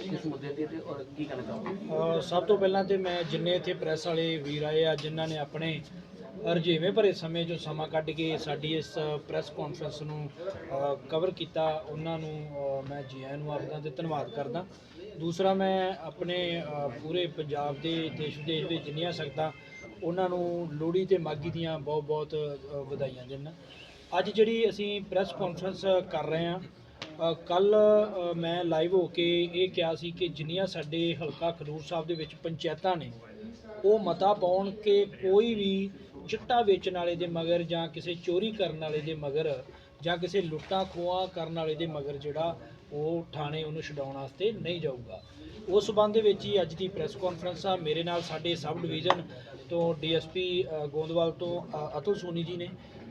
ਕਿਸ ਮੁੱਦੇ ਤੇ ਤੇ ਔਰ ਕੀ ਕਹਿਣਾ ਚਾਹੋਗੇ ਸਭ ਤੋਂ ਪਹਿਲਾਂ ਤੇ ਮੈਂ ਜਿੰਨੇ ਇੱਥੇ ਪ੍ਰੈਸ ਵਾਲੇ ਵੀਰ ਆਏ ਆ, ਜਿਨ੍ਹਾਂ ਨੇ ਆਪਣੇ ਰਜੇਵੇਂ ਭਰੇ ਸਮੇਂ 'ਚੋਂ ਸਮਾਂ ਕੱਢ ਕੇ ਸਾਡੀ ਇਸ ਪ੍ਰੈਸ ਕਾਨਫਰੰਸ ਨੂੰ ਕਵਰ ਕੀਤਾ, ਉਹਨਾਂ ਨੂੰ ਮੈਂ ਜੀ ਆਇਆਂ ਨੂੰ ਆਪਦਾ ਤੇ ਧੰਨਵਾਦ ਕਰਦਾ। ਦੂਸਰਾ ਮੈਂ ਆਪਣੇ ਪੂਰੇ ਪੰਜਾਬ ਦੇ, ਦੇਸ਼ ਵਿਦੇਸ਼ ਦੇ ਜਿੰਨੀਆਂ ਸਕਦਾ ਉਹਨਾਂ ਨੂੰ ਲੋਹੜੀ ਤੇ ਮਾਗੀ ਦੀਆਂ ਬਹੁਤ ਬਹੁਤ ਵਧਾਈਆਂ ਦਿੰਦਾ। ਅੱਜ ਜਿਹੜੀ ਅਸੀਂ ਪ੍ਰੈਸ ਕਾਨਫਰੰਸ ਕਰ ਰਹੇ ਹਾਂ ਕੱਲ ਮੈਂ ਲਾਈਵ ਹੋ ਕੇ ਇਹ ਕਿਹਾ ਸੀ ਕਿ ਜਿੰਨੀਆਂ ਸਾਡੇ ਹਲਕਾ ਖਡੂਰ ਸਾਹਿਬ ਦੇ ਵਿੱਚ ਪੰਚਾਇਤਾਂ ਨੇ, ਉਹ ਮਤਾ ਪਾਉਣ ਕਿ ਕੋਈ ਵੀ ਚਿੱਟਾ ਵੇਚਣ ਵਾਲੇ ਦੇ ਮਗਰ ਜਾਂ ਕਿਸੇ ਚੋਰੀ ਕਰਨ ਵਾਲੇ ਦੇ ਮਗਰ ਜਾਂ ਕਿਸੇ ਲੁੱਟਾਂ ਖੋਹਾਂ ਕਰਨ ਵਾਲੇ ਦੇ ਮਗਰ ਜਿਹੜਾ ਉਹ ਥਾਣੇ ਉਹਨੂੰ ਛਡਾਉਣ ਵਾਸਤੇ ਨਹੀਂ ਜਾਊਗਾ। ਉਸ ਸਬੰਧ ਦੇ ਵਿੱਚ ਹੀ ਅੱਜ ਦੀ ਪ੍ਰੈਸ ਕਾਨਫਰੰਸ ਆ। ਮੇਰੇ ਨਾਲ ਸਾਡੇ ਸਬ ਡਿਵੀਜ਼ਨ ਤੋਂ ਡੀਐਸਪੀ ਗੋਂਦਵਾਲ ਤੋਂ ਅਤੁਲ ਸੋਨੀ ਜੀ ਨੇ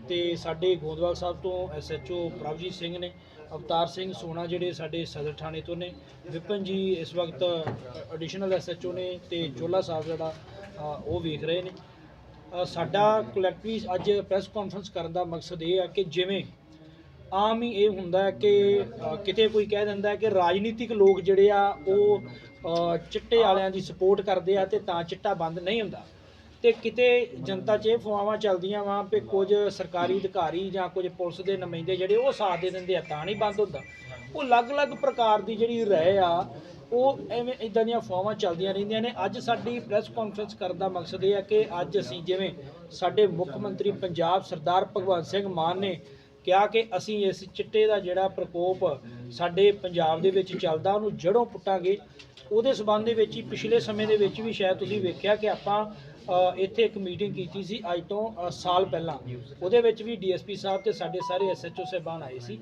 ਤੇ ਸਾਡੇ ਗੋਂਦਵਾਲ ਸਾਹਿਬ ਤੋਂ ਐਸਐਚਓ ਪ੍ਰਭਜੀਤ ਸਿੰਘ ਨੇ ਅਵਤਾਰ ਸਿੰਘ ਸੋਨਾ ਜਿਹੜੇ ਸਾਡੇ ਸਦਰ ਥਾਣੇ ਤੋਂ ਨੇ, ਵਿਪਨ ਜੀ ਇਸ ਵਕਤ ਐਡੀਸ਼ਨਲ ਐਸਐਚਓ ਨੇ ਤੇ ਚੋਲਾ ਸਾਹਿਬ ਜਿਹੜਾ ਉਹ ਵੇਖ ਰਹੇ ਨੇ। ਸਾਡਾ ਕਲੈਕਟਿਵਲੀ ਅੱਜ ਪ੍ਰੈਸ ਕਾਨਫਰੰਸ ਕਰਨ ਦਾ ਮਕਸਦ ਇਹ ਹੈ ਕਿ ਜਿਵੇਂ ਆਮ ਹੀ ਇਹ ਹੁੰਦਾ ਹੈ ਕਿ ਕਿਤੇ ਕੋਈ ਕਹਿ ਦਿੰਦਾ ਹੈ ਕਿ ਰਾਜਨੀਤਿਕ ਲੋਕ ਜਿਹੜੇ ਆ, ਉਹ ਚਿੱਟੇ ਵਾਲਿਆਂ ਦੀ ਸਪੋਰਟ ਕਰਦੇ ਆ ਤੇ ਤਾਂ ਚਿੱਟਾ ਬੰਦ ਨਹੀਂ ਹੁੰਦਾ। ਤੇ ਕਿਤੇ ਜਨਤਾ 'ਚ ਇਹ ਫਵਾਵਾਂ ਚੱਲਦੀਆਂ ਵਾਂ ਵੀ ਕੁਝ ਸਰਕਾਰੀ ਅਧਿਕਾਰੀ ਜਾਂ ਕੁਝ ਪੁਲਿਸ ਦੇ ਨੁਮਾਇੰਦੇ ਜਿਹੜੇ ਉਹ ਸਾਥ ਦੇ ਦਿੰਦੇ ਆ, ਤਾਂ ਨਹੀਂ ਬੰਦ ਹੁੰਦਾ। ਉਹ ਅਲੱਗ-ਅਲੱਗ ਪ੍ਰਕਾਰ ਦੀ ਜਿਹੜੀ ਰਹਿ ਆ, ਉਹ ਐਵੇਂ ਇਦਾਂ ਦੀਆਂ ਫਵਾਵਾਂ ਚੱਲਦੀਆਂ ਰਹਿੰਦੀਆਂ ਨੇ। ਅੱਜ ਸਾਡੀ ਪ੍ਰੈਸ ਕਾਨਫਰੰਸ ਕਰਨ ਦਾ ਮਕਸਦ ਇਹ ਹੈ ਕਿ ਅੱਜ ਅਸੀਂ ਜਿਵੇਂ ਸਾਡੇ ਮੁੱਖ ਮੰਤਰੀ ਪੰਜਾਬ ਸਰਦਾਰ ਭਗਵੰਤ ਸਿੰਘ ਮਾਨ ਨੇ ਕਿਹਾ ਕਿ ਅਸੀਂ ਇਸ ਚਿੱਟੇ ਦਾ ਜਿਹੜਾ ਪ੍ਰਕੋਪ ਸਾਡੇ ਪੰਜਾਬ ਦੇ ਵਿੱਚ ਚੱਲਦਾ, ਉਹਨੂੰ ਜੜੋਂ ਪੁੱਟਾਂਗੇ। ਉਹਦੇ ਸਬੰਧ ਦੇ ਵਿੱਚ ਹੀ ਪਿਛਲੇ ਸਮੇਂ ਦੇ ਵਿੱਚ ਵੀ ਸ਼ਾਇਦ ਤੁਸੀਂ ਵੇਖਿਆ ਕਿ ਆਪਾਂ ਇੱਥੇ ਇੱਕ ਮੀਟਿੰਗ ਕੀਤੀ ਸੀ ਅੱਜ ਤੋਂ ਸਾਲ ਪਹਿਲਾਂ। ਉਹਦੇ ਵਿੱਚ ਵੀ ਡੀਐਸਪੀ ਸਾਹਿਬ ਤੇ ਸਾਡੇ ਸਾਰੇ ਐਸਐਚਓ ਸਾਹਿਬਾਨ ਆਏ ਸੀ।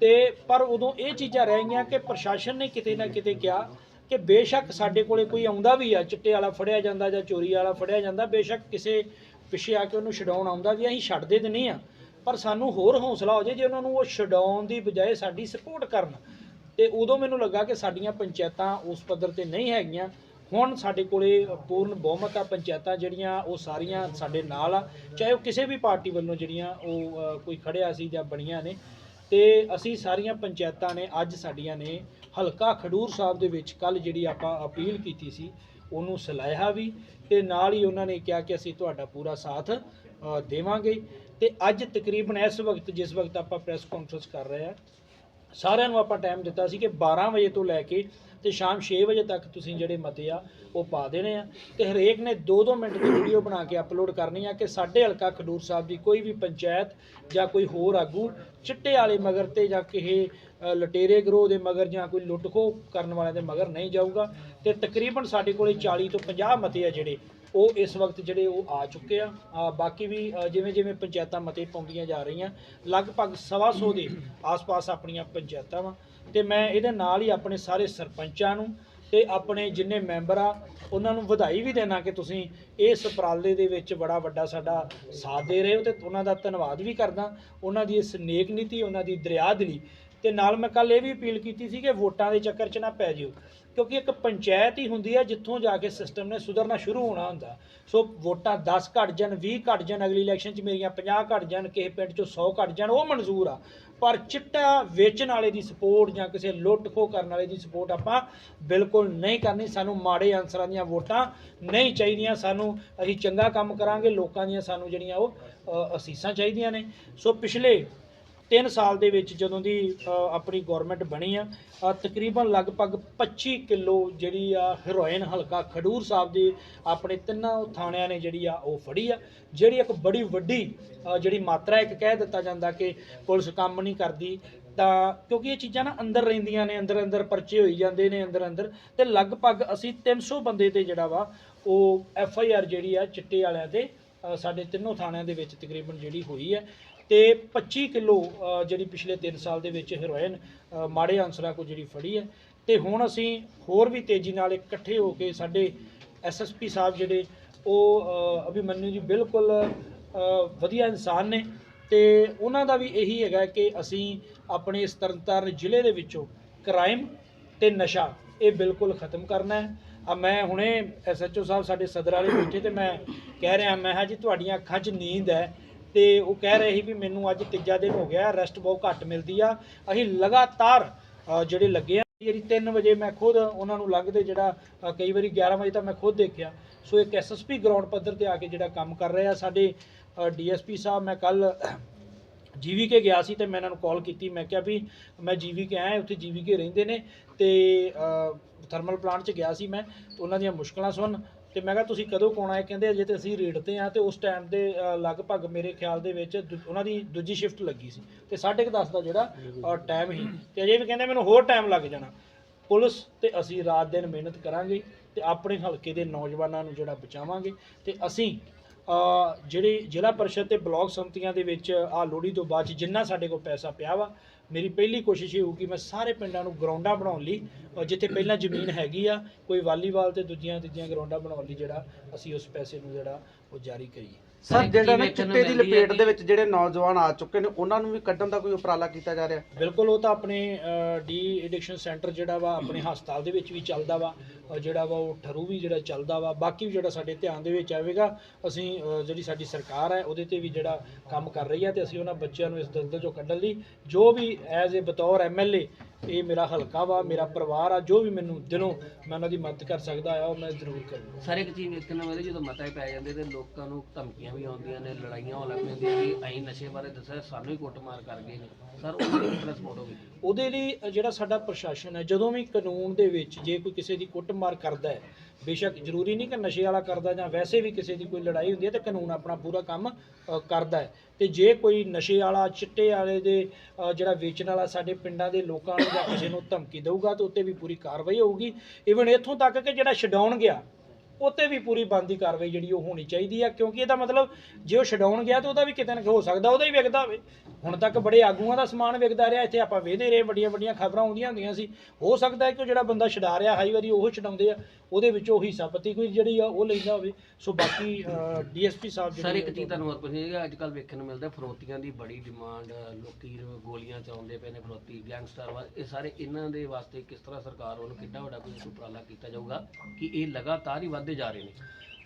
ਤੇ ਪਰ ਉਦੋਂ ਇਹ ਚੀਜ਼ਾਂ ਰਹਿ ਗਈਆਂ ਕਿ ਪ੍ਰਸ਼ਾਸਨ ਨੇ ਕਿਤੇ ਨਾ ਕਿਤੇ ਕਿਹਾ ਕਿ ਬੇਸ਼ੱਕ ਸਾਡੇ ਕੋਲੇ ਕੋਈ ਆਉਂਦਾ ਵੀ ਆ, ਚਿੱਟੇ ਵਾਲਾ ਫੜਿਆ ਜਾਂਦਾ ਜਾਂ ਚੋਰੀ ਵਾਲਾ ਫੜਿਆ ਜਾਂਦਾ, ਬੇਸ਼ੱਕ ਕਿਸੇ ਪਿੱਛੇ ਆ ਕੇ ਉਹਨੂੰ ਛਡਾਉਣ ਆਉਂਦਾ ਵੀ ਅਸੀਂ ਛੱਡਦੇ ਤੇ ਨਹੀਂ ਆ ਪਰ ਸਾਨੂੰ ਹੋਰ ਹੌਸਲਾ ਹੋ ਜੇ ਜੇ ਉਹਨਾਂ ਨੂੰ ਉਹ ਛਡਾਉਣ ਦੀ ਬਜਾਏ ਸਾਡੀ ਸਪੋਰਟ ਕਰਨ। ਤੇ ਉਦੋਂ ਮੈਨੂੰ ਲੱਗਾ ਕਿ ਸਾਡੀਆਂ ਪੰਚਾਇਤਾਂ ਉਸ ਪੱਧਰ ਤੇ ਨਹੀਂ ਹੈਗੀਆਂ। ਹੁਣ ਸਾਡੇ ਕੋਲੇ ਪੂਰਨ ਬਹੁਮਤ ਆ, ਪੰਚਾਇਤਾਂ ਜਿਹੜੀਆਂ, ਉਹ ਸਾਰੀਆਂ ਸਾਡੇ ਨਾਲ ਆ। ਚਾਹੇ ਉਹ ਕਿਸੇ ਵੀ ਪਾਰਟੀ ਵੱਲੋਂ ਜਿਹੜੀਆਂ, ਉਹ ਕੋਈ ਖੜਿਆ ਸੀ ਜਾਂ ਬਣੀਆਂ ਨੇ। ਤੇ ਅਸੀਂ ਸਾਰੀਆਂ ਪੰਚਾਇਤਾਂ ਨੇ, ਅੱਜ ਸਾਡੀਆਂ ਨੇ, ਹਲਕਾ ਖਡੂਰ ਸਾਹਿਬ ਦੇ ਵਿੱਚ ਕੱਲ ਜਿਹੜੀ ਆਪਾਂ ਅਪੀਲ ਕੀਤੀ ਸੀ, ਉਹਨੂੰ ਸਲਾਹਿਆ ਵੀ, ਤੇ ਨਾਲ ਹੀ ਉਹਨਾਂ ਨੇ ਕਿਹਾ ਕਿ ਅਸੀਂ ਤੁਹਾਡਾ ਪੂਰਾ ਸਾਥ ਦੇਵਾਂਗੇ। ਤੇ ਅੱਜ ਤਕਰੀਬਨ ਇਸ ਵਕਤ, ਜਿਸ ਵਕਤ ਆਪਾਂ ਪ੍ਰੈਸ ਕਾਨਫਰੰਸ ਕਰ ਰਹੇ ਆ, ਸਾਰਿਆਂ ਨੂੰ ਆਪਾਂ ਟਾਈਮ ਦਿੱਤਾ ਸੀ ਕਿ 12 ਵਜੇ ਤੋਂ ਲੈ ਕੇ ਤੇ ਸ਼ਾਮ 6 ਵਜੇ ਤੱਕ ਤੁਸੀਂ ਜਿਹੜੇ ਮਤੇ ਆ, ਉਹ ਪਾ ਦੇਣੇ ਆ। ਤੇ ਹਰੇਕ ਨੇ 2-2 ਮਿੰਟ ਦੀ ਵੀਡੀਓ ਬਣਾ ਕੇ ਅਪਲੋਡ ਕਰਨੀ ਆ ਕਿ ਸਾਡੇ ਹਲਕਾ ਖਡੂਰ ਸਾਹਿਬ ਦੀ ਕੋਈ ਵੀ ਪੰਚਾਇਤ ਜਾਂ ਕੋਈ ਹੋਰ ਆਗੂ ਚਿੱਟੇ ਵਾਲੇ ਮਗਰ ਤੇ ਜਾਂ ਕਿਸੇ ਲਟੇਰੇ ਗਰੋਹ ਦੇ ਮਗਰ ਜਾਂ ਕੋਈ ਲੁੱਟ ਖੋਹ ਕਰਨ ਵਾਲਿਆਂ ਦੇ ਮਗਰ ਨਹੀਂ ਜਾਊਗਾ। ਤੇ ਤਕਰੀਬਨ ਸਾਡੇ ਕੋਲੇ 40 ਤੋਂ 50 ਮਤੇ ਆ ਜਿਹੜੇ, ਉਹ ਇਸ ਵਕਤ ਜਿਹੜੇ ਉਹ ਆ ਚੁੱਕੇ ਆ। ਬਾਕੀ ਵੀ ਜਿਵੇਂ ਜਿਵੇਂ ਪੰਚਾਇਤਾਂ ਮਤੇ ਪਾਉਂਦੀਆਂ ਜਾ ਰਹੀਆਂ, ਲਗਭਗ ਸਵਾ ਸੌ ਦੇ ਆਸ-ਪਾਸ ਆਪਣੀਆਂ ਪੰਚਾਇਤਾਂ ਵਾ। ਤੇ ਮੈਂ ਇਹਦੇ ਨਾਲ ਹੀ ਆਪਣੇ ਸਾਰੇ ਸਰਪੰਚਾਂ ਨੂੰ ਤੇ ਆਪਣੇ ਜਿੰਨੇ ਮੈਂਬਰ ਆ, ਉਹਨਾਂ ਨੂੰ ਵਧਾਈ ਵੀ ਦੇਣਾ ਕਿ ਤੁਸੀਂ ਇਸ ਉਪਰਾਲੇ ਦੇ ਵਿੱਚ ਬੜਾ ਵੱਡਾ ਸਾਡਾ ਸਾਥ ਦੇ ਰਹੇ ਹੋ ਤੇ ਉਹਨਾਂ ਦਾ ਧੰਨਵਾਦ ਵੀ ਕਰਦਾ। ਉਹਨਾਂ ਦੀ ਇਸ ਨੇਕ ਨੀਤੀ, ਉਹਨਾਂ ਦੀ ਦਰਿਆ ਦਿਲੀ ਤੇ ਨਾਲ ਮੈਂ ਕੱਲ ਇਹ ਵੀ ਅਪੀਲ ਕੀਤੀ ਸੀ ਕਿ ਵੋਟਾਂ ਦੇ ਚੱਕਰ 'ਚ ਨਾ ਪੈ ਜਿਓ, ਕਿਉਂਕਿ ਇੱਕ ਪੰਚਾਇਤ ਹੀ ਹੁੰਦੀ ਹੈ ਜਿੱਥੋਂ ਜਾ ਕੇ ਸਿਸਟਮ ਨੇ ਸੁਧਰਨਾ ਸ਼ੁਰੂ ਹੋਣਾ ਹੁੰਦਾ। ਸੋ ਵੋਟਾਂ 10 ਘਟ ਜਾਣ 20 ਘਟ ਜਾਣ, ਅਗਲੀ ਇਲੈਕਸ਼ਨ 'ਚ ਮੇਰੀਆਂ 50 ਘਟ ਜਾਣ, ਕਿਸੇ ਪਿੰਡ 'ਚੋਂ 100 ਘਟ ਜਾਣ, ਉਹ ਮਨਜ਼ੂਰ ਆ। ਪਰ ਚਿੱਟਾ ਵੇਚਣ ਵਾਲੇ ਦੀ ਸਪੋਰਟ ਜਾਂ ਕਿਸੇ ਲੁੱਟ ਖੋਹ ਕਰਨ ਵਾਲੇ ਦੀ ਸਪੋਰਟ ਆਪਾਂ ਬਿਲਕੁਲ ਨਹੀਂ ਕਰਨੀ। ਸਾਨੂੰ ਮਾੜੇ ਅਨਸਰਾਂ ਦੀਆਂ ਵੋਟਾਂ ਨਹੀਂ ਚਾਹੀਦੀਆਂ। ਸਾਨੂੰ ਅਸੀਂ ਚੰਗਾ ਕੰਮ ਕਰਾਂਗੇ। ਲੋਕਾਂ ਦੀਆਂ ਸਾਨੂੰ ਜਿਹੜੀਆਂ ਉਹ ਅਸੀਸਾਂ ਚਾਹੀਦੀਆਂ ਨੇ। ਸੋ ਪਿਛਲੇ 3 ਸਾਲ ਦੇ ਵਿੱਚ ਜਦੋਂ ਦੀ ਆਪਣੀ ਗਵਰਨਮੈਂਟ ਬਣੀ ਆ ਤਕਰੀਬਨ ਲਗਭਗ 25 ਕਿਲੋ ਜਿਹੜੀ ਆ ਹੈਰੋਇਨ ਹਲਕਾ ਖਡੂਰ ਸਾਹਿਬ ਦੇ ਆਪਣੇ ਤਿੰਨਾਂ ਥਾਣਿਆਂ ਨੇ ਜਿਹੜੀ ਆ ਉਹ ਫੜੀ ਆ। ਜਿਹੜੀ ਇੱਕ ਬੜੀ ਵੱਡੀ ਜਿਹੜੀ ਮਾਤਰਾ ਇੱਕ ਕਹਿ ਦਿੱਤਾ ਜਾਂਦਾ ਕਿ ਪੁਲਿਸ ਕੰਮ ਨਹੀਂ ਕਰਦੀ, ਤਾਂ ਕਿਉਂਕਿ ਇਹ ਚੀਜ਼ਾਂ ਨਾ ਅੰਦਰ ਰਹਿੰਦੀਆਂ ਨੇ, ਅੰਦਰ ਅੰਦਰ ਪਰਚੇ ਹੋਈ ਜਾਂਦੇ ਨੇ, ਅੰਦਰ ਅੰਦਰ, ਤੇ ਲਗਭਗ ਅਸੀਂ 300 ਬੰਦੇ ਤੇ ਜਿਹੜਾ ਵਾ, ਉਹ ਐਫ ਆਈ ਆਰ ਜਿਹੜੀ ਆ ਚਿੱਟੇ ਵਾਲਿਆਂ ਤੇ ਸਾਡੇ ਤਿੰਨੋਂ ਥਾਣਿਆਂ ਦੇ ਵਿੱਚ ਤਕਰੀਬਨ ਜਿਹੜੀ ਹੋਈ ਹੈ ਤੇ 25 ਕਿਲੋ ਜਿਹੜੀ ਪਿਛਲੇ 3 ਸਾਲ ਦੇ ਵਿੱਚ ਹੈਰੋਇਨ ਮਾੜੇ ਅਨਸਰਾਂ ਕੋ ਜਿਹੜੀ ਫੜੀ ਹੈ। ਤੇ ਹੁਣ ਅਸੀਂ ਹੋਰ ਵੀ ਤੇਜ਼ੀ ਨਾਲ ਇਕੱਠੇ ਹੋ ਕੇ ਸਾਡੇ ਐਸਐਸਪੀ ਸਾਹਿਬ ਜਿਹੜੇ ਉਹ ਅ, ਅਭਿਮਨਿਊ ਜੀ ਬਿਲਕੁਲ ਵਧੀਆ ਇਨਸਾਨ ਨੇ। ਤੇ ਉਹਨਾਂ ਦਾ ਵੀ ਇਹੀ ਹੈਗਾ ਕਿ ਅਸੀਂ ਆਪਣੇ ਇਸ ਤਰਨਤਾਰਨ ਜ਼ਿਲ੍ਹੇ ਦੇ ਵਿੱਚੋਂ ਕ੍ਰਾਈਮ ਤੇ ਨਸ਼ਾ ਇਹ ਬਿਲਕੁਲ ਖਤਮ ਕਰਨਾ ਹੈ। ਆ ਮੈਂ ਹੁਣੇ ਐਸਐਚਓ ਸਾਹਿਬ ਸਾਡੇ ਸਦਰ ਵਾਲੇ ਬੈਠੇ ਤੇ ਮੈਂ ਕਹਿ ਰਿਹਾ ਮੈਂ ਹਾਂ ਜੀ ਤੁਹਾਡੀਆਂ ਅੱਖਾਂ 'ਚ ਨੀਂਦ ਹੈ। ਤੇ ਉਹ ਕਹਿ ਰਹੇ ਸੀ ਵੀ ਮੈਨੂੰ ਅੱਜ ਤੀਜਾ ਦਿਨ ਹੋ ਗਿਆ ਰੈਸਟ ਬਹੁਤ ਘੱਟ ਮਿਲਦੀ ਆ। ਅਸੀਂ ਲਗਾਤਾਰ ਜਿਹੜੇ ਲੱਗੇ ਆ ਜਿਹੜੀ 3 ਵਜੇ ਮੈਂ ਖੁਦ ਉਹਨਾਂ ਨੂੰ ਲੰਘਦੇ ਜਿਹੜਾ ਕਈ ਵਾਰੀ 11 ਵਜੇ ਤਾਂ ਮੈਂ ਖੁਦ ਦੇਖਿਆ। ਸੋ ਇੱਕ ਐਸਐਸਪੀ ਗਰਾਊਂਡ ਪੱਧਰ ਤੇ ਆ ਕੇ ਜਿਹੜਾ ਕੰਮ ਕਰ ਰਿਹਾ ਸਾਡੇ ਡੀਐਸਪੀ ਸਾਹਿਬ, ਮੈਂ ਕੱਲ ਜੀਵੀਕੇ ਗਿਆ ਸੀ ਤੇ ਮੈਂ ਇਹਨਾਂ ਨੂੰ ਕਾਲ ਕੀਤੀ। ਮੈਂ ਕਿਹਾ ਵੀ ਮੈਂ ਜੀਵੀਕੇ ਆਇਆ, ਉੱਥੇ ਜੀਵੀਕੇ ਰਹਿੰਦੇ ਨੇ ਤੇ ਥਰਮਲ ਪਲਾਂਟ 'ਚ ਗਿਆ ਸੀ ਮੈਂ ਉਹਨਾਂ ਦੀਆਂ ਮੁਸ਼ਕਲਾਂ ਸੁਣ। ਤੇ ਮੈਂ ਕਿਹਾ ਤੁਸੀਂ ਕਦੋਂ ਕੋਣ ਆਏ? ਕਹਿੰਦੇ ਅਜੇ ਤੇ ਅਸੀਂ ਰੇਡ ਤੇ ਆ ਤੇ ਉਸ ਟਾਈਮ ਦੇ ਅ, ਲਗਭਗ ਮੇਰੇ ਖਿਆਲ ਦੇ ਵਿੱਚ ਦੂ- ਉਹਨਾਂ ਦੀ ਦੂਜੀ ਸ਼ਿਫਟ ਲੱਗੀ ਸੀ। ਤੇ 10:30 ਦਾ ਜਿਹੜਾ ਟਾਈਮ ਸੀ। ਤੇ ਅਜੇ ਵੀ ਕਹਿੰਦੇ ਮੈਨੂੰ ਹੋਰ ਟਾਈਮ ਲੱਗ ਜਾਣਾ। ਪੁਲਿਸ ਤੇ ਅਸੀਂ ਰਾਤ ਦਿਨ ਮਿਹਨਤ ਕਰਾਂਗੇ ਤੇ ਆਪਣੇ ਹਲਕੇ ਦੇ ਨੌਜਵਾਨਾਂ ਨੂੰ ਜਿਹੜਾ ਬਚਾਵਾਂਗੇ। ਤੇ ਅਸੀਂ ਅ, ਜਿਹੜੀ ਜ਼ਿਲ੍ਹਾ ਪਰਿਸ਼ਦ ਤੇ ਬਲਾਕ ਸੰਮਤੀਆਂ ਦੇ ਵਿੱਚ ਆ ਲੋਹੜੀ ਤੋਂ ਬਾਅਦ 'ਚ ਜਿੰਨਾ ਸਾਡੇ ਕੋਲ ਪੈਸਾ ਪਿਆ ਵਾ ਮੇਰੀ ਪਹਿਲੀ ਕੋਸ਼ਿਸ਼ ਇਹ ਹੋਊਗੀ ਮੈਂ ਸਾਰੇ ਪਿੰਡਾਂ ਨੂੰ ਗਰਾਊਂਡਾਂ ਬਣਾਉਣ ਲਈ ਅ, ਜਿੱਥੇ ਪਹਿਲਾਂ ਜ਼ਮੀਨ ਹੈਗੀ ਆ ਕੋਈ ਵਾਲੀਬਾਲ ਤੇ ਦੂਜੀਆਂ ਤੀਜੀਆਂ ਗਰਾਊਂਡਾਂ ਬਣਾਉਣ ਲਈ ਜਿਹੜਾ ਅਸੀਂ ਉਸ ਪੈਸੇ ਨੂੰ ਜਿਹੜਾ ਉਹ ਜਾਰੀ ਕਰੀਏ। ਸਰ ਜਿਹੜਾ ਨਾ ਚਿੱਟੇ ਦੀ ਲਪੇਟ ਦੇ ਵਿੱਚ ਜਿਹੜੇ ਨੌਜਵਾਨ ਆ ਚੁੱਕੇ ਨੇ ਉਹਨਾਂ ਨੂੰ ਵੀ ਕੱਢਣ ਦਾ ਕੋਈ ਉਪਰਾਲਾ ਕੀਤਾ ਜਾ ਰਿਹਾ? ਬਿਲਕੁਲ ਉਹ ਤਾਂ ਆਪਣੇ ਡੀ ਐਡਿਕਸ਼ਨ ਸੈਂਟਰ ਜਿਹੜਾ ਵਾ ਆਪਣੇ ਹਸਪਤਾਲ ਦੇ ਵਿੱਚ ਵੀ ਚੱਲਦਾ ਵਾ ਜਿਹੜਾ ਵਾ ਉਹ ਠਰੂ ਵੀ ਜਿਹੜਾ ਚੱਲਦਾ ਵਾ। ਬਾਕੀ ਵੀ ਜਿਹੜਾ ਸਾਡੇ ਧਿਆਨ ਦੇ ਵਿੱਚ ਆਵੇਗਾ ਅਸੀਂ ਜਿਹੜੀ ਸਾਡੀ ਸਰਕਾਰ ਹੈ ਉਹਦੇ ਤੇ ਵੀ ਜਿਹੜਾ ਕੰਮ ਕਰ ਰਹੀ ਹੈ ਤੇ ਅਸੀਂ ਉਹਨਾਂ ਬੱਚਿਆਂ ਨੂੰ ਇਸ ਦਲਦਲ ਚੋਂ ਕੱਢਣ ਲਈ ਜੋ ਵੀ ਐਜ਼ ਅ ਬਤੌਰ ਐਮਐਲਏ ਇਹ ਮੇਰਾ ਹਲਕਾ ਵਾ ਮੇਰਾ ਪਰਿਵਾਰ ਆ ਜੋ ਵੀ ਮੈਨੂੰ ਦਿਲੋਂ ਮੈਂ ਉਹਨਾਂ ਦੀ ਮਦਦ ਕਰ ਸਕਦਾ ਆ ਉਹ ਮੈਂ ਜ਼ਰੂਰ ਕਰੂੰਗਾ। ਸਰ ਇੱਕ ਚੀਜ਼ ਵੇਖਣ ਨੂੰ ਮਿਲਦੀ ਜਦੋਂ ਮਤਾ ਪੈ ਜਾਂਦੇ ਤੇ ਲੋਕਾਂ ਨੂੰ ਧਮਕੀਆਂ ਵੀ ਆਉਂਦੀਆਂ ਨੇ ਲੜਾਈਆਂ ਹੋਣ ਲੱਗ ਪੈਂਦੀਆਂ ਕਿ ਅਸੀਂ ਨਸ਼ੇ ਬਾਰੇ ਦੱਸਿਆ ਸਾਨੂੰ ਹੀ ਕੁੱਟਮਾਰ ਕਰ ਗਏ ਨੇ। ਸਰ ਉਹਦੀ ਰਿਪੋਰਟ ਹੋਵੇ ਉਹਦੇ ਲਈ ਜਿਹੜਾ ਸਾਡਾ ਪ੍ਰਸ਼ਾਸਨ ਹੈ ਜਦੋਂ ਵੀ ਕਾਨੂੰਨ ਦੇ ਵਿੱਚ ਜੇ ਕੋਈ ਕਿਸੇ ਦੀ ਕੁੱਟਮਾਰ ਕਰਦਾ ਹੈ ਬੇਸ਼ੱਕ ਜ਼ਰੂਰੀ ਨਹੀਂ ਕਿ ਨਸ਼ੇ ਵਾਲਾ ਕਰਦਾ ਜਾਂ ਵੈਸੇ ਵੀ ਕਿਸੇ ਦੀ ਕੋਈ ਲੜਾਈ ਹੁੰਦੀ ਹੈ ਤੇ ਕਾਨੂੰਨ ਆਪਣਾ ਪੂਰਾ ਕੰਮ ਕਰਦਾ ਹੈ। ਤੇ ਜੇ ਕੋਈ ਨਸ਼ੇ ਵਾਲਾ, ਚਿੱਟੇ ਵਾਲੇ ਦੇ ਜਿਹੜਾ ਵੇਚਣ ਵਾਲਾ ਸਾਡੇ ਪਿੰਡਾਂ ਦੇ ਲੋਕਾਂ ਨੂੰ ਜਾਂ ਕਿਸੇ ਨੂੰ ਧਮਕੀ ਦੇਊਗਾ, ਤਾਂ ਉੱਤੇ ਵੀ ਪੂਰੀ ਕਾਰਵਾਈ ਹੋਊਗੀ। ਇਵਨ ਇੱਥੋਂ ਤੱਕ ਕਿ ਜਿਹੜਾ ਛਡਾਉਣ ਗਿਆ ਉੱਤੇ ਵੀ ਪੂਰੀ ਬੰਦੀ ਕਾਰਵਾਈ ਜਿਹੜੀ ਉਹ ਹੋਣੀ ਚਾਹੀਦੀ ਆ ਕਿਉਂਕਿ ਇਹਦਾ ਮਤਲਬ ਜੇ ਉਹ ਛਡਾਉਣ ਗਿਆ ਤਾਂ ਉਹਦਾ ਵੀ ਕਿਤੇ ਨਾ ਕਿਤੇ ਹੋ ਸਕਦਾ ਉਹਦਾ ਹੀ ਵਿਕਦਾ ਹੋਵੇ। ਹੁਣ ਤੱਕ ਬੜੇ ਆਗੂਆਂ ਦਾ ਸਮਾਨ ਵਿਕਦਾ ਰਿਹਾ ਇੱਥੇ ਆਪਾਂ ਵੇਖਦੇ ਰਹੇ ਵੱਡੀਆਂ ਵੱਡੀਆਂ ਖਬਰਾਂ ਆਉਂਦੀਆਂ ਹੁੰਦੀਆਂ ਸੀ। ਹੋ ਸਕਦਾ ਹੈ ਕਿ ਉਹ ਜਿਹੜਾ ਬੰਦਾ ਛਡਾ ਰਿਹਾ ਹਾਈ ਵਾਰੀ ਉਹ ਛਡਾਉਂਦੇ ਆ ਉਹਦੇ ਵਿੱਚੋਂ ਹਿੱਸਾ ਪੱਤੀ ਕੋਈ ਜਿਹੜੀ ਆ ਉਹ ਲੈਂਦਾ ਹੋਵੇ। ਸੋ ਬਾਕੀ ਡੀਐਸਪੀ ਸਾਹਿਬ ਸਰ ਇੱਕ ਚੀਜ਼ ਤੁਹਾਨੂੰ ਹੋਰ ਪੁੱਛਣੀ ਅੱਜ ਕੱਲ ਵੇਖਣ ਨੂੰ ਮਿਲਦਾ ਫਰੋਤੀਆਂ ਦੀ ਬੜੀ ਡਿਮਾਂਡ ਲੋਕੀ ਗੋਲੀਆਂ ਚਲਾਉਂਦੇ ਪਏ ਨੇ ਫਰੋਤੀ ਗੈਂਗਸਟਰ ਵਾ ਇਹ ਸਾਰੇ ਇਹਨਾਂ ਦੇ ਵਾਸਤੇ ਕਿਸ ਤਰ੍ਹਾਂ ਸਰਕਾਰ ਵੱਲੋਂ ਕਿੱਡਾ ਵੱਡਾ ਕੋਈ ਉਪਰਾਲਾ ਕੀਤਾ ਜਾਊਗਾ ਕਿ ਇਹ ਲਗਾਤਾਰ ਹੀ ਵਧਦੇ ਜਾ ਰਹੇ ਨੇ?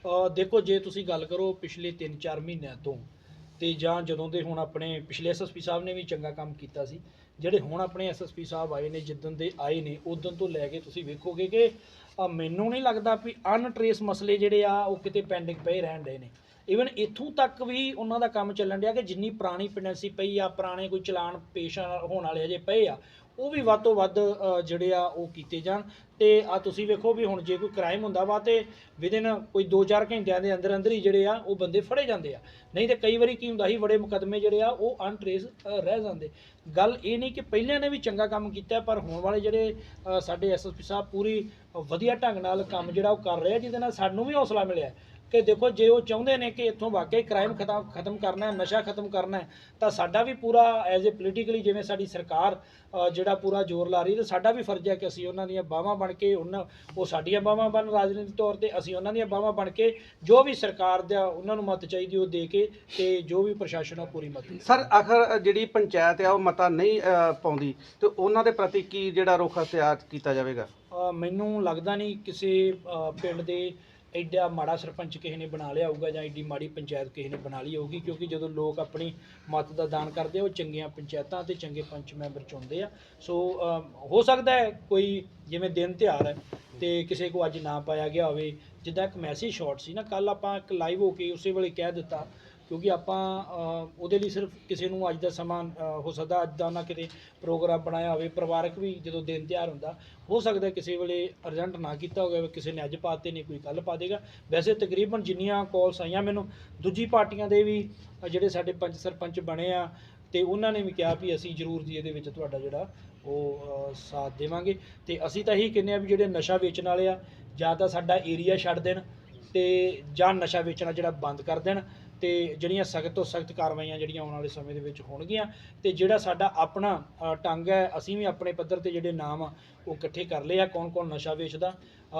ਅ, ਦੇਖੋ ਜੇ ਤੁਸੀਂ ਗੱਲ ਕਰੋ ਪਿਛਲੇ 3-4 ਮਹੀਨਿਆਂ ਤੋਂ ਤੇ ਜਾਂ ਜਦੋਂ ਦੇ ਹੁਣ ਆਪਣੇ ਪਿਛਲੇ ਐਸਐਸਪੀ ਸਾਹਿਬ ਨੇ ਵੀ ਚੰਗਾ ਕੰਮ ਕੀਤਾ ਸੀ ਜਿਹੜੇ ਹੁਣ ਆਪਣੇ ਐਸਐਸਪੀ ਸਾਹਿਬ ਆਏ ਨੇ ਜਿੱਦਣ ਦੇ ਆਏ ਨੇ ਉਦੋਂ ਤੋਂ ਲੈ ਕੇ ਤੁਸੀਂ ਵੇਖੋਗੇ ਕਿ ਅ, ਮੈਨੂੰ ਨਹੀਂ ਲੱਗਦਾ ਵੀ ਅਨਟ੍ਰੇਸ ਮਸਲੇ ਜਿਹੜੇ ਆ ਉਹ ਕਿਤੇ ਪੈਂਡਿੰਗ ਪਏ ਰਹਿਣ ਦੇ ਨੇ। ਇਵਨ ਇੱਥੋਂ ਤੱਕ ਵੀ ਉਹਨਾਂ ਦਾ ਕੰਮ ਚੱਲਣ ਡਿਆ ਕਿ ਜਿੰਨੀ ਪੁਰਾਣੀ ਪੈਂਡੈਂਸੀ ਪਈ ਆ ਪੁਰਾਣੇ ਕੋਈ ਚਲਾਨ ਪੇਸ਼ ਆ- ਹੋਣ ਵਾਲੇ ਅਜੇ ਪਏ ਆ ਉਹ ਵੀ ਵੱਧ ਤੋਂ ਵੱਧ ਜਿਹੜੇ ਆ ਉਹ ਕੀਤੇ ਜਾਣ। ਤੇ ਆ ਤੁਸੀਂ ਵੇਖੋ ਵੀ ਹੁਣ ਜੇ ਕੋਈ ਕ੍ਰਾਈਮ ਹੁੰਦਾ ਵਾ ਤੇ ਵਿਦਿਨ ਕੋਈ 2-4 ਘੰਟਿਆਂ ਦੇ ਅੰਦਰ ਅੰਦਰ ਹੀ ਜਿਹੜੇ ਆ ਉਹ ਬੰਦੇ ਫੜੇ ਜਾਂਦੇ ਆ। ਨਹੀਂ ਤੇ ਕਈ ਵਾਰੀ ਕੀ ਹੁੰਦਾ ਸੀ ਬੜੇ ਮੁਕੱਦਮੇ ਜਿਹੜੇ ਆ ਉਹ ਅਨਟ੍ਰੇਸ ਰਹਿ ਜਾਂਦੇ। ਗੱਲ ਇਹ ਨਹੀਂ ਕਿ ਪਹਿਲਿਆਂ ਨੇ ਵੀ ਚੰਗਾ ਕੰਮ ਕੀਤਾ ਪਰ ਹੁਣ ਵਾਲੇ ਜਿਹੜੇ ਅ, ਸਾਡੇ ਐਸਐਸਪੀ ਸਾਹਿਬ ਪੂਰੀ ਵਧੀਆ ਢੰਗ ਨਾਲ ਕੰਮ ਜਿਹੜਾ ਉਹ ਕਰ ਰਹੇ ਆ ਜਿਹਦੇ ਨਾਲ ਸਾਨੂੰ ਵੀ ਹੌਸਲਾ ਮਿਲਿਆ। ਕਿ ਦੇਖੋ ਜੇ ਉਹ ਚਾਹੁੰਦੇ ਨੇ ਕਿ ਇੱਥੋਂ ਵਾਕਈ ਕ੍ਰਾਈਮ ਖਤਮ ਖਤਮ ਕਰਨਾ ਹੈ ਨਸ਼ਾ ਖਤਮ ਕਰਨਾ ਹੈ ਤਾਂ ਸਾਡਾ ਵੀ ਪੂਰਾ ਐਜ਼ ਅ ਪੋਲੀਟੀਕਲੀ ਜਿਵੇਂ ਸਾਡੀ ਸਰਕਾਰ ਜਿਹੜਾ ਪੂਰਾ ਜ਼ੋਰ ਲਾ ਰਹੀ ਤੇ ਸਾਡਾ ਵੀ ਫਰਜ਼ ਹੈ ਕਿ ਅਸੀਂ ਉਹਨਾਂ ਦੀਆਂ ਬਾਹਾਂ ਬਣ ਕੇ ਉਹਨਾਂ ਉਹ ਸਾਡੀਆਂ ਬਾਹਾਂ ਬਣ ਰਾਜਨੀਤਿਕ ਤੌਰ ਤੇ ਅਸੀਂ ਉਹਨਾਂ ਦੀਆਂ ਬਾਹਾਂ ਬਣ ਕੇ ਜੋ ਵੀ ਸਰਕਾਰ ਦਾ ਉਹਨਾਂ ਨੂੰ ਮਤ ਚਾਹੀਦੀ ਉਹ ਦੇ ਕੇ ਤੇ ਜੋ ਵੀ ਪ੍ਰਸ਼ਾਸਨ ਆ ਪੂਰੀ ਮਤ ਦੇ ਸਰ ਆਖਰ ਜਿਹੜੀ ਪੰਚਾਇਤ ਆ ਉਹ ਮਤਾ ਨਹੀਂ ਪਾਉਂਦੀ ਤੇ ਉਹਨਾਂ ਦੇ ਪ੍ਰਤੀ ਕੀ ਜਿਹੜਾ ਰੁਖ ਅਖਤਿਆਰ ਕੀਤਾ ਜਾਵੇਗਾ? ਮੈਨੂੰ ਲੱਗਦਾ ਨਹੀਂ ਕਿਸੇ ਪਿੰਡ ਦੇ ਐਡਾ ਮਾੜਾ ਸਰਪੰਚ ਕਿਸੇ ਨੇ ਬਣਾ ਲਿਆ ਹੋਊਗਾ ਜਾਂ ਐਡੀ ਮਾੜੀ ਪੰਚਾਇਤ ਕਿਸੇ ਨੇ ਬਣਾ ਲਈ ਹੋਊਗੀ, ਕਿਉਂਕਿ ਜਦੋਂ ਲੋਕ ਆਪਣੀ ਮਤ ਦਾ ਦਾਨ ਕਰਦੇ ਆ, ਉਹ ਚੰਗੀਆਂ ਪੰਚਾਇਤਾਂ ਤੇ ਚੰਗੇ ਪੰਚ ਮੈਂਬਰ ਚੁਣਦੇ ਆ। ਸੋ ਹੋ ਸਕਦਾ ਹੈ ਕੋਈ ਜਿਵੇਂ ਦਿਨ ਤਿਉਹਾਰ ਹੈ ਤੇ ਕਿਸੇ ਕੋ ਅੱਜ ਨਾ ਪਾਇਆ ਗਿਆ ਹੋਵੇ, ਜਿੱਦਾਂ ਇੱਕ ਮੈਸੇਜ ਸ਼ਾਰਟ ਸੀ ਨਾ ਕੱਲ ਆਪਾਂ ਇੱਕ ਲਾਈਵ ਹੋ ਕੇ ਉਸੇ ਵੇਲੇ ਕਹਿ ਦਿੱਤਾ ਕਿਉਂਕਿ ਆਪਾਂ ਅ, ਉਹਦੇ ਲਈ ਸਿਰਫ ਕਿਸੇ ਨੂੰ ਅੱਜ ਦਾ ਸਮਾਂ ਅ, ਹੋ ਸਕਦਾ ਅੱਜ ਦਾ ਨਾ ਕਿਤੇ ਪ੍ਰੋਗਰਾਮ ਬਣਾਇਆ ਹੋਵੇ ਪਰਿਵਾਰਕ ਵੀ ਜਦੋਂ ਦਿਨ ਤਿਉਹਾਰ ਹੁੰਦਾ ਹੋ ਸਕਦਾ ਕਿਸੇ ਵੇਲੇ ਅਰਜੈਂਟ ਨਾ ਕੀਤਾ ਹੋਵੇ ਕਿਸੇ ਨੇ ਅੱਜ ਪਾਤੇ ਨਹੀਂ ਕੋਈ ਕੱਲ ਪਾ ਦੇਗਾ। ਵੈਸੇ ਤਕਰੀਬਨ ਜਿੰਨੀਆਂ ਕਾਲਸ ਆਈਆਂ ਮੈਨੂੰ ਦੂਜੀ ਪਾਰਟੀਆਂ ਦੇ ਵੀ ਅ, ਜਿਹੜੇ ਸਾਡੇ ਪੰਚ ਸਰਪੰਚ ਬਣੇ ਆ ਤੇ ਉਹਨਾਂ ਨੇ ਵੀ ਕਿਹਾ ਵੀ ਅਸੀਂ ਜ਼ਰੂਰ ਜੀ ਇਹਦੇ ਵਿੱਚ ਤੁਹਾਡਾ ਜਿਹੜਾ ਉਹ ਅ, ਸਾਥ ਦੇਵਾਂਗੇ। ਤੇ ਅਸੀਂ ਤਾਂ ਇਹੀ ਕਹਿੰਦੇ ਆ ਵੀ ਜਿਹੜੇ ਨਸ਼ਾ ਵੇਚਣ ਵਾਲੇ ਆ ਜਾਂ ਤਾਂ ਸਾਡਾ ਏਰੀਆ ਛੱਡ ਦੇਣ ਤੇ ਜਾਂ ਨਸ਼ਾ ਵੇਚਣਾ ਜਿਹੜਾ ਬੰਦ ਕਰ ਦੇਣ ਤੇ ਜਿਹੜੀਆਂ ਸਖਤ ਤੋਂ ਸਖਤ ਕਾਰਵਾਈਆਂ ਜਿਹੜੀਆਂ ਆਉਣ ਵਾਲੇ ਸਮੇਂ ਦੇ ਵਿੱਚ ਹੋਣਗੀਆਂ ਤੇ ਜਿਹੜਾ ਸਾਡਾ ਆਪਣਾ ਅ, ਢੰਗ ਹੈ ਅਸੀਂ ਵੀ ਆਪਣੇ ਪੱਧਰ ਤੇ ਜਿਹੜੇ ਨਾਮ ਆ ਉਹ ਇਕੱਠੇ ਕਰ ਲਏ ਆ ਕੌਣ ਕੌਣ ਨਸ਼ਾ ਵੇਚਦਾ।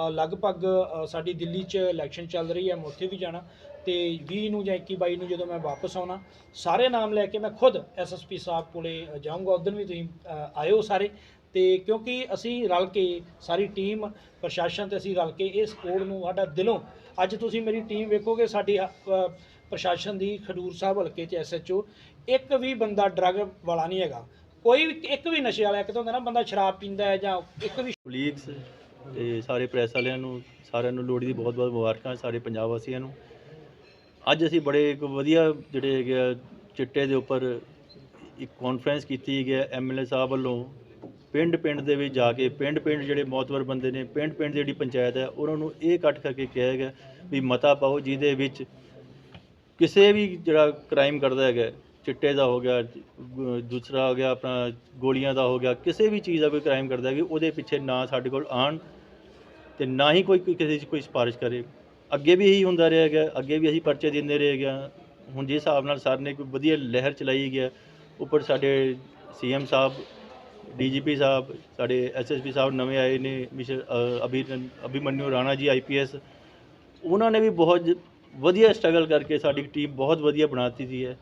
ਲਗਭਗ ਸਾਡੀ ਦਿੱਲੀ 'ਚ ਇਲੈਕਸ਼ਨ ਚੱਲ ਰਹੀ ਹੈ ਮੈਂ ਉੱਥੇ ਵੀ ਜਾਣਾ। ਤੇ 20 ਨੂੰ ਜਾਂ 21 22 ਨੂੰ ਜਦੋਂ ਮੈਂ ਵਾਪਸ ਆਉਣਾ ਸਾਰੇ ਨਾਮ ਲੈ ਕੇ ਮੈਂ ਖੁਦ ਐਸਐਸਪੀ ਸਾਹਿਬ ਕੋਲੇ ਜਾਊਂਗਾ ਉਦੋਂ ਵੀ ਤੁਸੀਂ ਅ, ਆਇਓ ਸਾਰੇ। ਤੇ ਕਿਉਂਕਿ ਅਸੀਂ ਰਲ ਕੇ ਸਾਰੀ ਟੀਮ ਪ੍ਰਸ਼ਾਸਨ ਤੇ ਅਸੀਂ ਰਲ ਕੇ ਇਸ ਕੋਡ ਨੂੰ ਸਾਡਾ ਦਿਲੋਂ ਅੱਜ ਤੁਸੀਂ ਮੇਰੀ ਟੀਮ ਵੇਖੋਗੇ ਸਾਡੀ ਪ੍ਰਸ਼ਾਸਨ ਦੀ ਖਡੂਰ ਸਾਹਿਬ ਹਲਕੇ 'ਚ ਐਸਐਚਓ ਇੱਕ ਵੀ ਬੰਦਾ ਡਰੱਗ ਵਾਲਾ ਨਹੀਂ ਹੈਗਾ। ਕੋਈ ਵੀ, ਇੱਕ ਵੀ ਨਸ਼ੇ ਵਾਲਾ, ਇੱਕ ਤਾਂ ਹੁੰਦਾ ਨਾ, ਬੰਦਾ ਸ਼ਰਾਬ ਪੀਂਦਾ ਹੈ ਜਾਂ ਇੱਕ ਵੀ ਕੋਲੀਗਸ ਤੇ ਸਾਰੇ ਪ੍ਰੈਸ ਵਾਲਿਆਂ ਨੂੰ, ਸਾਰਿਆਂ ਨੂੰ ਲੋਹੜੀ ਦੀ ਬਹੁਤ-ਬਹੁਤ ਮੁਬਾਰਕਾਂ ਸਾਰੇ ਪੰਜਾਬ ਵਾਸੀਆਂ ਨੂੰ। ਅੱਜ ਅਸੀਂ ਬੜੇ ਇੱਕ ਵਧੀਆ ਜਿਹੜੇ ਹੈਗੇ ਆ, ਚਿੱਟੇ ਦੇ ਉੱਪਰ ਇੱਕ ਕਾਨਫਰੰਸ ਕੀਤੀ ਗਿਆ ਐਮਐਲਏ ਸਾਹਿਬ ਵੱਲੋਂ। ਪਿੰਡ ਪਿੰਡ ਦੇ ਵਿੱਚ ਜਾ ਕੇ ਪਿੰਡ ਪਿੰਡ ਜਿਹੜੇ ਮੌਤਵਰ ਬੰਦੇ ਨੇ ਪਿੰਡ ਪਿੰਡ ਦੀ ਜਿਹੜੀ ਪੰਚਾਇਤ ਹੈ, ਉਹਨਾਂ ਨੂੰ ਇਹ ਇਕੱਠ ਕਰਕੇ ਕਿਹਾ ਗਿਆ ਵੀ ਮਤਾ ਪਾਓ, ਜਿਹਦੇ ਵਿੱਚ ਕਿਸੇ ਵੀ ਜਿਹੜਾ ਕ੍ਰਾਈਮ ਕਰਦਾ ਹੈਗਾ ਚਿੱਟੇ ਦਾ ਹੋ ਗਿਆ ਗ- ਦੂਸਰਾ ਹੋ ਗਿਆ ਆਪਣਾ ਗੋਲੀਆਂ ਦਾ ਹੋ ਗਿਆ ਕਿਸੇ ਵੀ ਚੀਜ਼ ਦਾ ਕੋਈ ਕ੍ਰਾਈਮ ਕਰਦਾ ਹੈ ਉਹਦੇ ਪਿੱਛੇ ਨਾ ਸਾਡੇ ਕੋਲ ਆਣ ਤੇ ਨਾ ਹੀ ਕੋਈ ਕੋਈ ਕਿਸੇ 'ਚ ਕੋਈ ਸਿਫਾਰਿਸ਼ ਕਰੇ। ਅੱਗੇ ਵੀ ਇਹੀ ਹੁੰਦਾ ਰਿਹਾ ਹੈਗਾ ਅੱਗੇ ਵੀ ਅਸੀਂ ਪਰਚੇ ਦਿੰਦੇ ਰਹੇ ਗਿਆ ਹੁਣ ਜਿਸ ਹਿਸਾਬ ਨਾਲ ਸਰ ਨੇ ਕੋਈ ਵਧੀਆ ਲਹਿਰ ਚਲਾਈ ਗਿਆ ਉੱਪਰ ਸਾਡੇ ਸੀਐਮ ਸਾਹਿਬ ਡੀਜੀਪੀ ਸਾਹਿਬ ਸਾਡੇ ਐਸਐਸਪੀ ਸਾਹਿਬ ਨਵੇਂ ਆਏ ਨੇ ਮਿਸਟਰ ਅ, ਅਭੀ ਅਭਿਮਨਿਊ ਰਾਣਾ ਜੀ ਆਈਪੀਐਸ ਉਹਨਾਂ ਨੇ ਵੀ ਬਹੁਤ ਜ- ਵਧੀਆ ਸਟਰਗਲ ਕਰਕੇ ਸਾਡੀ ਟੀਮ ਬਹੁਤ ਵਧੀਆ ਬਣਾਤੀ ਦੀ ਹੈ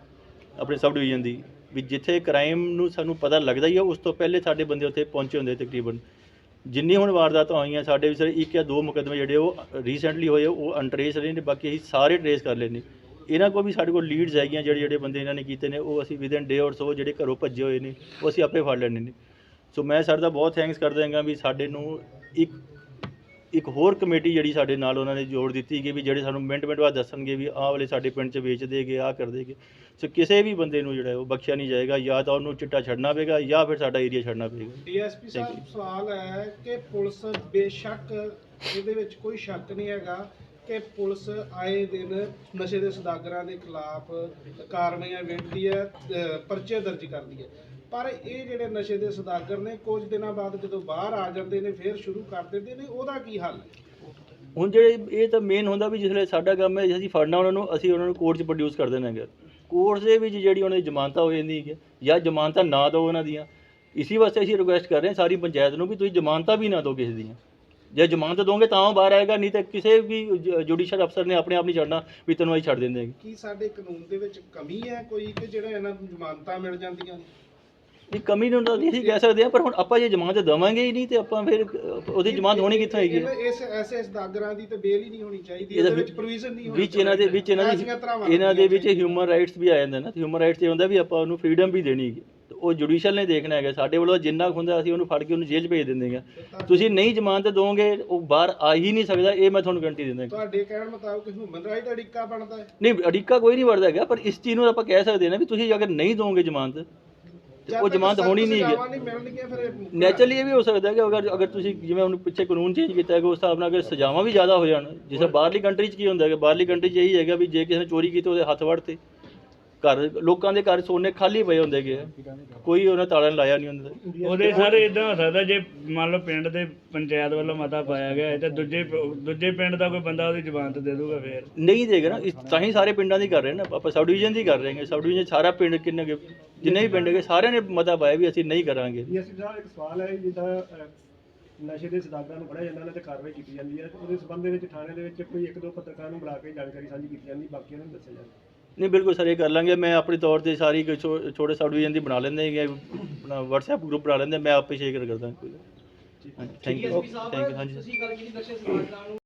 ਆਪਣੇ ਸਬ ਡਿਵੀਜ਼ਨ ਦੀ, ਵੀ ਜਿੱਥੇ ਕ੍ਰਾਈਮ ਨੂੰ ਸਾਨੂੰ ਪਤਾ ਲੱਗਦਾ ਹੀ ਹੈ ਉਸ ਤੋਂ ਪਹਿਲੇ ਸਾਡੇ ਬੰਦੇ ਉੱਥੇ ਪਹੁੰਚੇ ਹੁੰਦੇ ਤਕਰੀਬਨ। ਜਿੰਨੀ ਹੁਣ ਵਾਰਦਾਤਾਂ ਹੋਈਆਂ, ਸਾਡੇ ਵੀ ਸਰ ਇੱਕ ਜਾਂ ਦੋ ਮੁਕੱਦਮੇ ਜਿਹੜੇ ਉਹ ਰੀਸੈਂਟਲੀ ਹੋਏ, ਉਹ ਅਨਟਰੇਸ ਰਹੇ ਨੇ, ਬਾਕੀ ਅਸੀਂ ਸਾਰੇ ਟਰੇਸ ਕਰ ਲਏ ਇਹਨਾਂ ਕੋਲ ਵੀ ਸਾਡੇ ਕੋਲ ਲੀਡਸ ਹੈਗੀਆਂ, ਜਿਹੜੇ ਜਿਹੜੇ ਬੰਦੇ ਇਹਨਾਂ ਨੇ ਕੀਤੇ ਨੇ, ਉਹ ਅਸੀਂ ਵਿਦਨ ਡੇ ਔਰ ਸੋ ਜਿਹੜੇ ਘਰੋਂ ਭੱਜੇ ਹੋਏ ਨੇ, ਉਹ ਅਸੀਂ ਆਪੇ ਫੜ ਲੈਣੇ ਨੇ। ਸੋ ਮੈਂ ਸਰ ਦਾ ਬਹੁਤ ਥੈਂਕਸ ਕਰਦਾ ਹਾਂ ਵੀ ਸਾਡੇ ਨੂੰ ਇੱਕ ਇੱਕ ਹੋਰ ਕਮੇਟੀ ਜਿਹੜੀ ਸਾਡੇ ਨਾਲ ਉਹਨਾਂ ਨੇ ਜੋੜ ਦਿੱਤੀ ਕਿ ਵੀ ਜਿਹੜੇ ਸਾਨੂੰ ਮਿੰਟ ਮਿੰਟ ਬਾਅਦ ਦੱਸਣਗੇ ਵੀ ਆਹ ਵਾਲੇ ਸਾਡੇ ਪਿੰਡ 'ਚ ਵੇਚ ਦੇਗੇ ਆਹ ਕਰ ਦੇਗੇ ਸੋ ਕਿਸੇ ਵੀ ਬੰਦੇ ਨੂੰ ਜਿਹੜਾ ਉਹ ਬਖਸ਼ਿਆ ਨਹੀਂ ਜਾਏਗਾ ਜਾਂ ਤਾਂ ਉਹਨੂੰ ਚਿੱਟਾ ਛੱਡਣਾ ਪਏਗਾ ਜਾਂ ਫਿਰ ਸਾਡਾ ਏਰੀਆ ਛੱਡਣਾ ਪਏਗਾ। ਡੀਐਸਪੀ ਸਾਹਿਬ ਸਵਾਲ ਹੈ ਕਿ ਪੁਲਿਸ ਬੇਸ਼ੱਕ ਇਹਦੇ ਵਿੱਚ ਕੋਈ ਸ਼ੱਕ ਨਹੀਂ ਹੈਗਾ ਕਿ ਪੁਲਿਸ ਆਏ ਦਿਨ ਨਸ਼ੇ ਦੇ ਸਦਾਗਰਾਂ ਦੇ ਖਿਲਾਫ ਕਾਰਵਾਈਆਂ ਵੇਖਦੀ ਹੈ ਪਰਚੇ ਦਰਜ ਕਰਦੀ ਹੈ। ਪਰ ਇਹ ਜਿਹੜੇ ਨਸ਼ੇ ਦੇ ਸਦਾਗਰ ਨੇ ਕੁਝ ਦਿਨਾਂ ਬਾਅਦ ਜਦੋਂ ਬਾਹਰ ਆ ਜਾਂਦੇ ਨੇ ਫਿਰ ਸ਼ੁਰੂ ਕਰ ਦਿੰਦੇ ਨੇ ਉਹਦਾ ਕੀ ਹੱਲ ਹੈ? ਹੁਣ ਜਿਹੜੇ ਇਹ ਤਾਂ ਮੇਨ ਹੁੰਦਾ ਵੀ ਜਿਸਲੇ ਸਾਡਾ ਕੰਮ ਹੈ ਅਸੀਂ ਫੜਨਾ ਉਹਨਾਂ ਨੂੰ ਅਸੀਂ ਉਹਨਾਂ ਨੂੰ ਕੋਰਟ 'ਚ ਪ੍ਰੋਡਿਊਸ ਕਰ ਦੇਣਾ ਹੈਗਾ। ਕੋਰਟ ਦੇ ਵਿੱਚ ਜਿਹੜੀ ਉਹਨਾਂ ਦੀ ਜ਼ਮਾਨਤਾਂ ਹੋ ਜਾਂਦੀ ਹੈ ਜਾਂ ਜ਼ਮਾਨਤਾਂ ਨਾ ਦਿਓ ਉਹਨਾਂ ਦੀਆਂ ਇਸੇ ਵਾਸਤੇ ਅਸੀਂ ਰਿਕੁਐਸਟ ਕਰ ਰਹੇ ਹਾਂ ਸਾਰੀ ਪੰਚਾਇਤ ਨੂੰ ਵੀ ਤੁਸੀਂ ਜ਼ਮਾਨਤਾਂ ਵੀ ਨਾ ਦਿਓ ਕਿਸੇ ਦੀਆਂ। ਜੇ ਜ਼ਮਾਨਤ ਦੋਗੇ ਤਾਂ ਉਹ ਬਾਹਰ ਆਏਗਾ ਨਹੀਂ ਤਾਂ ਕਿਸੇ ਵੀ ਜੁਡੀਸ਼ੀਅਲ ਅਫਸਰ ਨੇ ਆਪਣੇ ਆਪ ਨਹੀਂ ਛੱਡਣਾ ਵੀ ਤੈਨੂੰ ਅਸੀਂ ਛੱਡ ਦਿੰਦੇ ਕੀ ਸਾਡੇ ਕਾਨੂੰਨ ਦੇ ਵਿੱਚ ਕਮੀ ਹੈ ਕੋਈ ਕਿ ਜਿਹੜਾ ਇਹਨਾਂ ਨੂੰ ਜ਼ਮਾਨਤਾਂ ਮਿਲ ਜਾਂਦੀਆਂ ਨੇ? ਵੀ ਕਮੀ ਨੂੰ ਤਾਂ ਨਹੀਂ ਅਸੀਂ ਕਹਿ ਸਕਦੇ ਪਰ ਹੁਣ ਆਪਾਂ ਜੇ ਜ਼ਮਾਨਤ ਦੇਵਾਂਗੇ ਹੀ ਨਹੀਂ ਤੇ ਆਪਾਂ ਫਿਰ ਉਹਦੀ ਜ਼ਮਾਨਤ ਹੋਣੀ ਕਿੱਥੋਂ? ਇਹਨਾਂ- ਇਸ ਐਸੇ ਸਦਾਗਰਾਂ ਦੀ ਤੇ ਬੇਲ ਹੀ ਨਹੀਂ ਹੋਣੀ ਚਾਹੀਦੀ ਇਹਦਾ ਵਿੱਚ ਪ੍ਰੋਵੀਜ਼ਨ ਨਹੀਂ ਹੋਣੀ ਵਿੱਚ ਇਹਨਾਂ ਦੇ ਵਿੱਚ ਇਹਨਾਂ ਦੀ ਇਹਨਾਂ ਦੇ ਵਿੱਚ ਹਿਊਮਨ ਰਾਈਟਸ ਵੀ ਆ ਜਾਂਦੇ ਨਾ। ਹਿਊਮਨ ਰਾਈਟਸ ਇਹ ਹੁੰਦਾ ਵੀ ਆਪਾਂ ਉਹਨੂੰ ਫਰੀडम ਵੀ ਦੇਣੀ ਹੈ ਉਹ ਜੁਡੀਸ਼ੀਅਲ ਨੇ ਦੇਖਣਾ ਹੈਗਾ। ਸਾਡੇ ਵੱਲੋਂ ਜਿੰਨਾ ਹੁੰਦਾ ਅਸੀਂ ਉਹਨੂੰ ਫੜ ਕੇ ਉਹਨੂੰ ਜੇਲ੍ਹ 'ਚ ਭੇਜ ਦਿੰਦੇ ਹਾਂ ਤੁਸੀਂ ਨਹੀਂ ਜ਼ਮਾਨਤ ਦੋਗੇ ਉਹ ਬਾਹਰ ਆ ਹੀ ਨਹੀਂ ਸਕਦਾ ਇਹ ਮੈਂ ਤੁਹਾਨੂੰ ਗਰੰਟੀ ਦਿੰਦਾ ਤੁਹਾਡੇ ਕਹਿਣ ਮੁਤਾਬਕ ਹਿਊਮਨ ਰਾਈਟ ਅੜਿੱਕਾ ਬਣਦਾ ਹੈ? ਨਹੀਂ ਅੜਿੱਕਾ ਕੋਈ ਨਹੀਂ ਵੜਦਾ ਹੈਗਾ ਪਰ ਇਸ ਚੀਜ਼ ਨੂੰ ਆਪਾਂ ਕਹਿ ਸਕਦੇ ਹਾਂ ਨਾ ਵੀ ਤੁਸੀਂ ਅਗਰ ਨਹੀਂ ਦੋਗੇ ਜ਼ਮਾਨਤ ਤੇ ਉਹ ਜ਼ਮਾਨਤ ਹੋਣੀ ਨਹੀਂ ਹੈਗੀ ਨੈਚੁਰਲੀ ਇਹ ਵੀ ਹੋ ਸਕਦਾ ਹੈ ਕਿ ਅਗਰ ਅਗਰ ਤੁਸੀਂ ਜਿਵੇਂ ਹੁਣ ਪਿੱਛੇ ਕਾਨੂੰਨ ਚੇਂਜ ਕੀਤਾ ਹੈ ਕਿ ਉਸ ਹਿਸਾਬ ਨਾਲ ਅਗਰ ਸਜ਼ਾਵਾਂ ਵੀ ਜ਼ਿਆਦਾ ਹੋ ਜਾਣ ਜਿਵੇਂ ਬਾਹਰਲੀ ਕੰਟਰੀ 'ਚ ਕੀ ਹੁੰਦਾ ਹੈ ਕਿ ਬਾਹਰਲੀ ਕੰਟਰੀ 'ਚ ਇਹੀ ਹੈਗਾ ਵੀ ਜੇ ਕਿਸੇ ਨੇ ਚੋਰੀ ਕੀਤੀ ਉਹਦੇ ਹੱਥ ਵੜ ਤੇ ਘਰ ਲੋਕਾਂ ਦੇ ਘਰ ਸੋਨੇ ਖਾਲੀ ਪਏ ਹੁੰਦੇ ਆ। ਕੋਈ ਉਹਨਾਂ ਤਾਲਾ ਨੀ ਲਾਇਆ ਨਹੀਂ ਹੁੰਦਾ ਉਹਦੇ ਸਰ ਇਦਾਂ ਹੋ ਸਕਦਾ ਜੇ ਮੰਨ ਲਓ ਪਿੰਡ ਦੇ ਪੰਚਾਇਤ ਵੱਲੋਂ ਮਤਾ ਪਾਇਆ ਗਿਆ ਹੈ ਤੇ ਦੂਜੇ ਪ- ਦੂਜੇ ਪਿੰਡ ਦਾ ਕੋਈ ਬੰਦਾ ਉਹਦੀ ਜ਼ਮਾਨਤ ਦੇ ਦੂਗਾ ਫੇਰ। ਨਹੀਂ ਦੇਗਾ ਨਾ ਇਸ- ਤਾਂ ਹੀ ਸਾਰੇ ਪਿੰਡਾਂ ਦੀ ਕਰ ਰਹੇ ਨੇ ਆਪਾਂ ਸਬ ਡਿਵੀਜ਼ਨ ਦੀ ਕਰ ਰਹੇ ਹਾਂ ਸਬ ਡਿਵੀਜ਼ਨ ਸਾਰਾ ਪਿੰਡ ਕਿੰਨੇ ਕੁ- ਜਿੰਨੇ ਵੀ ਪਿੰਡ ਹੈਗੇ ਸਾਰਿਆਂ ਨੇ ਮਤਾ ਪਾਇਆ ਵੀ ਅਸੀਂ ਨਹੀਂ ਕਰਾਂਗੇ। ਡੀਐਸਪੀ ਸਾਹਿਬ ਇੱਕ ਸਵਾਲ ਹੈ ਜਿੱਦਾਂ ਅਹ, ਨਸ਼ੇ ਦੇ ਸਦਾਗਰਾਂ ਨੂੰ ਫੜਿਆ ਜਾਂਦਾ ਉਹਨਾਂ ਤੇ ਕਾਰਵਾਈ ਕੀਤੀ ਜਾਂਦੀ ਹੈ ਉਹਦੇ ਸਬੰਧ ਦੇ ਵਿੱਚ ਥਾਣੇ ਦੇ ਵਿੱਚ ਕੋਈ ਇੱਕ ਦੋ ਪੱਤਰਕਾਰਾਂ ਨੂੰ ਬੁਲਾ ਕੇ ਜਾਣਕਾਰੀ ਸਾਂਝੀ ਕੀਤੀ ਜਾਂਦੀ ਬਾਕੀ ਉਹਨਾਂ ਨੂੰ ਦੱਸਿਆ ਜਾਂਦਾ। ਨਹੀਂ ਬਿਲਕੁਲ ਸਰ ਇਹ ਕਰ ਲਾਂਗੇ। ਮੈਂ ਆਪਣੀ ਤੌਰ ਤੇ ਸਾਰੀ ਕੋਈ ਛੋ- ਛੋਟੇ ਸਬ ਡਿਵੀਜ਼ਨ ਦੀ ਬਣਾ ਲੈਂਦੇ ਹੈਗੇ ਆਪਣਾ WhatsApp ਗਰੁੱਪ ਬਣਾ ਲੈਂਦੇ ਮੈਂ ਆਪੇ ਸ਼ੇਅਰ ਕਰਦਾ ਕੋਈ ਹਾਂਜੀ ਥੈਂਕ ਯੂ ਥੈਂਕ ਯੂ ਹਾਂਜੀ। sir।